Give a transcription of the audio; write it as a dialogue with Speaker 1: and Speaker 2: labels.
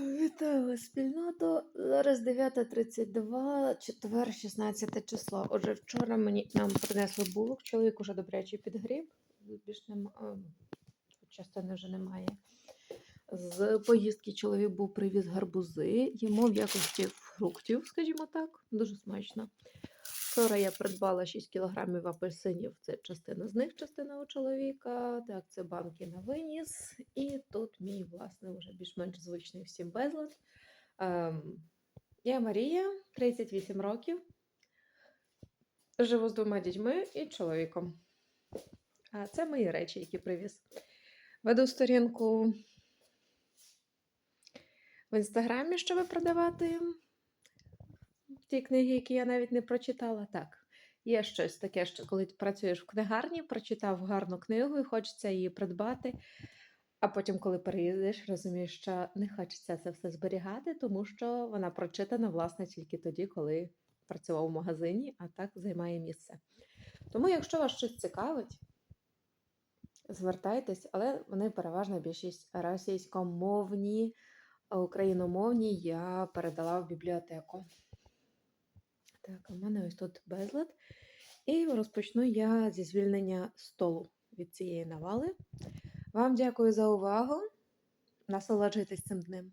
Speaker 1: Вітаю спільноту. Зараз 9.32, четвер, 16 число. Отже, вчора мені нам принесли булок, чоловік уже добрячий підгріб. Більш нема, частини вже немає. З поїздки чоловік був привіз гарбузи, йому в якості фруктів, скажімо так, дуже смачно. Вчора я придбала 6 кілограмів апельсинів. Це частина з них, частина у чоловіка. Так, це банки на виніс. І тут мій, власне, вже більш-менш звичний всім безлад. Ем, я Марія, 38 років. Живу з двома дітьми і чоловіком. А це мої речі, які привіз. Веду сторінку в інстаграмі, щоб продавати ті книги, які я навіть не прочитала. Так, є щось таке, що коли працюєш в книгарні, прочитав гарну книгу і хочеться її придбати. А потім, коли переїдеш, розумієш, що не хочеться це все зберігати, тому що вона прочитана, власне, тільки тоді, коли працював в магазині, а так займає місце. Тому, якщо вас щось цікавить, звертайтесь, але вони переважна більшість російськомовні, україномовні я передала в бібліотеку. Так, у мене ось тут безлад. І розпочну я зі звільнення столу від цієї навали. Вам дякую за увагу. Насолоджуйтесь цим днем.